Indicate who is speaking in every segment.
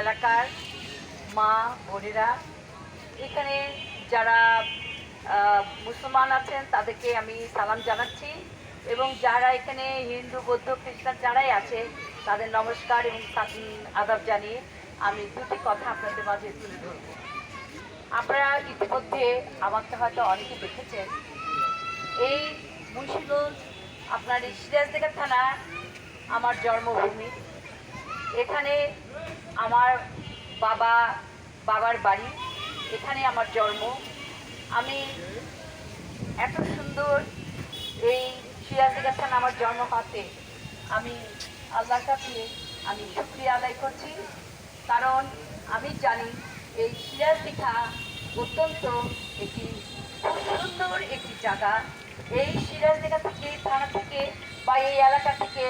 Speaker 1: এলাকার মা, বোনেরা, এখানে যারা মুসলমান আছেন, তাদেরকে আমি সালাম জানাচ্ছি এবং যারা এখানে হিন্দু, বৌদ্ধ, খ্রিস্টান যারাই আছে, তাদের নমস্কার এবং আদাব জানিয়ে আমি দুটি কথা আপনাদের মাঝে তুলে ধরব। আপনারা ইতিমধ্যে আমাকে হয়তো অনেকে দেখেছেন, এই মুন্সিগঞ্জ আপনার এই সিরাজদিঘা থানা, আমার জন্মভূমি। এখানে আমার বাবা, বাবার বাড়ি, এখানে আমার জন্ম। আমি এত সুন্দর এই সিরাজদিঘা থানা আমার জন্ম হতে। আমি আল্লাহর কাছে আমি শুক্রিয়া আদায় করছি, কারণ আমি জানি এই সিরাজদিঘা অত্যন্ত একটি সুন্দর একটি জায়গা। এই সিরাজদিঘা থেকে থানা থেকে বা এই এলাকা থেকে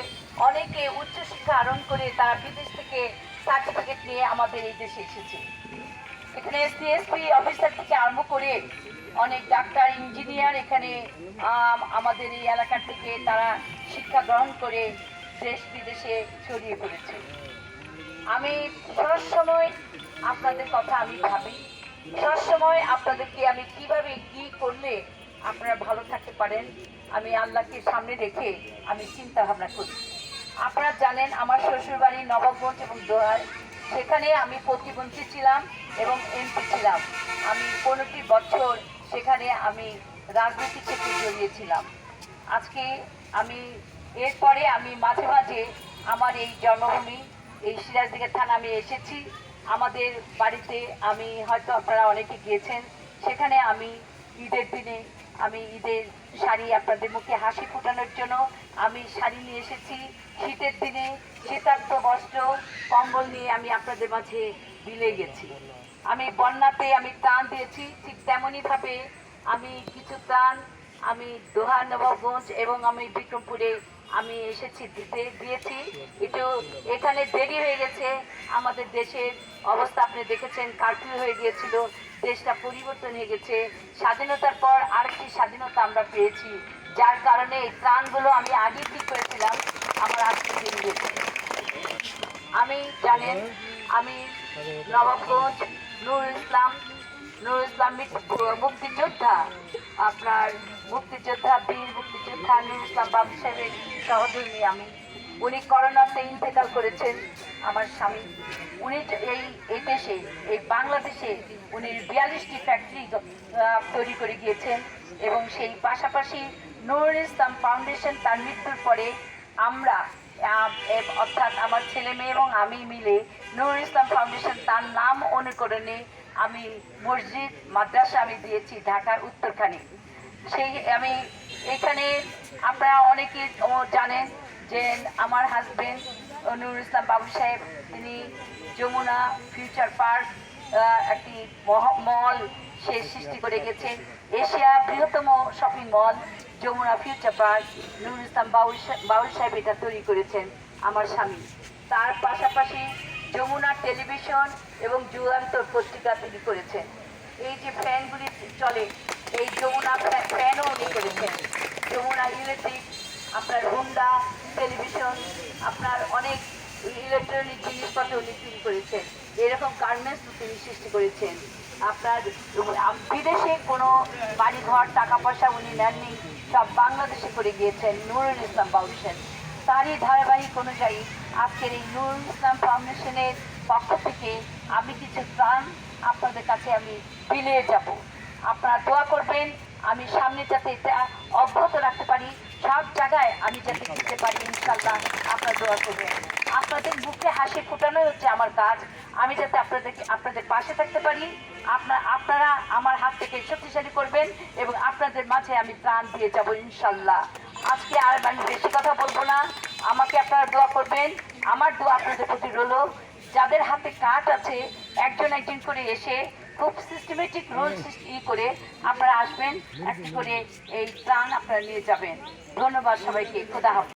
Speaker 1: অনেকে উচ্চশিক্ষা আরোহণ করে তারা বিদেশ থেকে সার্টিফিকেট নিয়ে আমাদের এই দেশে এসেছে। এখানে সিএসপি অফিসার থেকে আরম্ভ করে অনেক ডাক্তার ইঞ্জিনিয়ার এখানে আম, আমাদের এই এলাকার থেকে তারা শিক্ষা গ্রহণ করে দেশ বিদেশে ছড়িয়ে পড়েছে। আমি সবসময় আপনাদের কথা আমি ভাবি। সবসময় আপনাদেরকে আমি কীভাবে কি করলে আপনারা ভালো থাকতে পারেন, আমি আল্লাহকে সামনে রেখে আমি চিন্তা ভাবনা করি। আপনারা জানেন আমার শ্বশুরবাড়ি নবাবগঞ্জ এবং দোহার সেখানে আমি প্রতিবন্ধী ছিলাম এবং এমপি ছিলাম। আমি পনেরোটি বছর সেখানে আমি রাজনীতি থেকে জড়িয়েছিলাম। আজকে আমি, এরপরে আমি মাঝে মাঝে আমার এই জন্মভূমি, এই সিরাজদিঘা থানা আমি এসেছি। আমাদের বাড়িতে আমি হয়তো আপনারা অনেকে গিয়েছেন, সেখানে আমি ঈদের দিনে আমি ঈদের শাড়ি আপনাদের মুখে হাসি ফোটানোর জন্য আমি শাড়ি নিয়ে এসেছি। শীতের দিনে শীতার্থ বস্ত্র, কম্বল নিয়ে আমি আপনাদের মাঝে বিলে গেছি। আমি বন্যাতে আমি ত্রাণ দিয়েছি, ঠিক তেমনইভাবে আমি কিছু ত্রাণ আমি দোহা নবাবগঞ্জ এবং আমি বিক্রমপুরে আমি এসেছি, দিতে দিয়েছি একটু এখানে দেরি হয়ে গেছে। আমাদের দেশের অবস্থা আপনি দেখেছেন কারফিউ হয়ে গিয়েছিল, দেশটা পরিবর্তন হয়ে গেছে। স্বাধীনতার পর আরেকটি স্বাধীনতা আমরা পেয়েছি, যার কারণে এই ত্রাণগুলো আমি আগেই ঠিক করেছিলাম, আমার আজকে দিন হয়েছে আমি জানেন, আমি নবাবগঞ্জ নুর ইসলাম নুর ইসলাম মিট- মুক্তিযোদ্ধা, আপনার মুক্তিযোদ্ধা, বীর মুক্তিযোদ্ধা নুর ইসলাম বাবু সাহেবের সহধর্মী আমি। উনি করোনাতে ইন্তেকাল করেছেন আমার স্বামী। উনি এই এই দেশে, এই বাংলাদেশে উনি বিয়াল্লিশটি ফ্যাক্টরি তৈরি করে গিয়েছেন এবং সেই পাশাপাশি নুর ইসলাম ফাউন্ডেশন তার মৃত্যুর পরে আমরা অর্থাৎ আমার ছেলে মেয়ে এবং আমি মিলে নুর ইসলাম ফাউন্ডেশন তার নাম অনুকরণে আমি মসজিদ, মাদ্রাসা আমি দিয়েছি ঢাকার উত্তরখানে। সেই আমি এখানে আপনারা অনেকে জানেন যে আমার হাজবেন্ড নুর ইসলাম বাবু সাহেব, তিনি যমুনা ফিউচার পার্ক একটি মল সে সৃষ্টি করে গেছে। এশিয়া বৃহত্তম shopping mall Jamuna future park. Nur Islam Baul সাহেব এটা তৈরি করেছেন আমার স্বামী। তার পাশাপাশি যমুনা টেলিভিশন এবং যুগান্তর পত্রিকা তিনি করেছেন। এই যে ফ্যানগুলি চলে, এই যমুনা ফ্যা- ফ্যানও উনি করেছেন। যমুনা ইলেকট্রিক, আপনার হুন্ডা টেলিভিশন, আপনার অনেক ইলেকট্রনিক জিনিসপত্র উনি তৈরি করেছেন। এরকম গার্মেন্টস তিনি সৃষ্টি করেছেন। আপনার বিদেশে কোনো বাড়িঘর, টাকা পয়সা উনি নেননি, সব বাংলাদেশে করে গিয়েছেন, নুরুল ইসলাম বাউসেন তারই ধারাবাহিক অনুযায়ী আজকের এই নূর ইসলাম ফাউন্ডেশনের পক্ষ থেকে আমি কিছু প্রাণ আপনাদের কাছে আমি বিলিয়ে যাব। আপনারা দোয়া করবেন, আমি সামনে যাতে এটা অব্যাহত রাখতে পারি, সব জায়গায় আমি যাতে দিতে পারি ইনশাল্লাহ আপনারা দোয়া করবেন। আপনাদের মুখে হাসি ফোটানোই হচ্ছে আমার কাজ। আমি যাতে আপনাদেরকে আপনাদের পাশে থাকতে পারি আপনার আপনারা আমার হাত থেকে শক্তিশালী করবেন এবং আপনাদের মাঝে আমি প্রাণ দিয়ে যাব ইনশাল্লাহ। আজকে আর আমি বেশি কথা বলব না। আমাকে আপনারা দোয়া করবেন। আমার দোয়া আপনাদের প্রতি রইল। যাদের হাতে কাঠ আছে, একজন একজন করে এসে খুব সিস্টেমেটিক রুল ই করে আপনারা আসবেন। একটি করে এই প্রাণ আপনারা নিয়ে যাবেন। ধন্যবাদ সবাইকে। খোদা